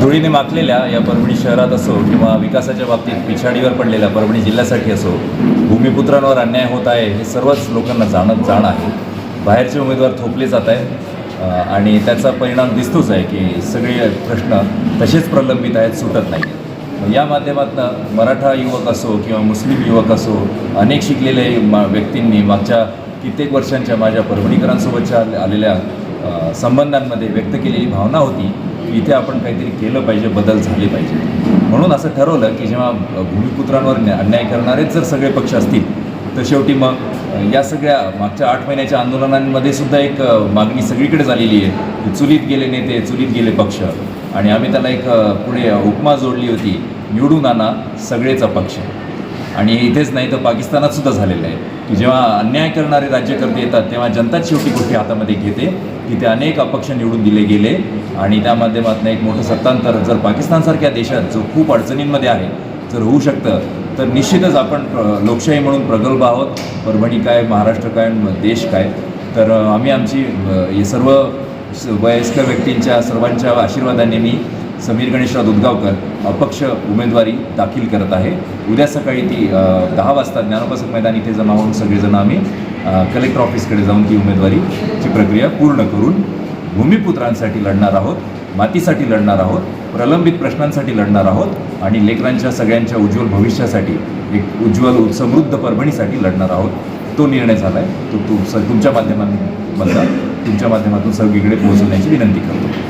धुळीने माखलेल्या या परभणी शहरात असो किंवा विकासाच्या बाबतीत पिछाडीवर पडलेल्या परभणी जिल्ह्यासाठी असो भूमिपुत्रांवर अन्याय होत आहे हे सर्वच लोकांना जाणत जाण आहे. बाहेरचे उमेदवार थोपले जात आहेत आणि त्याचा परिणाम दिसतोच आहे की सगळे प्रश्न तसेच प्रलंबित आहेत सुटत नाही या माध्यमातून मराठा युवक असो किंवा मुस्लिम युवक असो अनेक शिकलेले मा व्यक्तींनी मागच्या कित्येक वर्षांच्या माझ्या परभणीकरांसोबतच्या आलेल्या संबंधांमध्ये व्यक्त केलेली भावना होती की इथे आपण काहीतरी केलं पाहिजे बदल झाले पाहिजे. म्हणून असं ठरवलं की जेव्हा भूमिपुत्रांवर न्या- अन्याय करणारेच जर सगळे पक्ष असतील तर शेवटी मग या सगळ्या मागच्या आठ महिन्याच्या आंदोलनांमध्ये सुद्धा एक मागणी सगळीकडे झालेली आहे की चुलीत गेले नेते चुलीत गेले पक्ष. आणि आम्ही त्याला एक पुढे उपमा जोडली होती निवडून आणा सगळेचा पक्ष आणि इथेच नाही तर पाकिस्तानात सुद्धा झालेलं आहे. की जेव्हा अन्याय करणारे राज्यकर्ते येतात तेव्हा जनताच शेवटी गोष्टी हातामध्ये घेते की ते अनेक अपक्ष निवडून दिले गेले. आणि त्या माध्यमातून एक मोठं सत्तांतर जर पाकिस्तानसारख्या देशात जो खूप अडचणींमध्ये आहे जर होऊ शकतं तर निश्चितच आपण लोकशाही म्हणून प्रगल्भ आहोत. परभणी काय महाराष्ट्र काय देश काय. तर आम्ही आमची हे सर्व स- वयस्कर व्यक्तींच्या सर्वांच्या आशीर्वादाने मी समीर गणेशराव दुधगावकर अपक्ष उमेदवारी दाखल करत आहे. उद्या सकाळी ती दहा वाजता ज्ञानोपासक मैदान इथे जमा होऊन सगळेजण आम्ही कलेक्टर ऑफिसकडे जाऊन ती उमेदवारीची प्रक्रिया पूर्ण करून भूमिपुत्रांसाठी लढणार आहोत मातीसाठी लढणार आहोत प्रलंबित प्रश्नांसाठी लढणार आहोत आणि लेकरांच्या सगळ्यांच्या उज्ज्वल भविष्यासाठी एक उज्ज्वल समृद्ध परभणीसाठी लढणार आहोत. तो निर्णय झाला आहे तो तू स तुमच्या माध्यमांमधला तुमच्या माध्यमातून सगळीकडे पोहोचवण्याची विनंती करतो.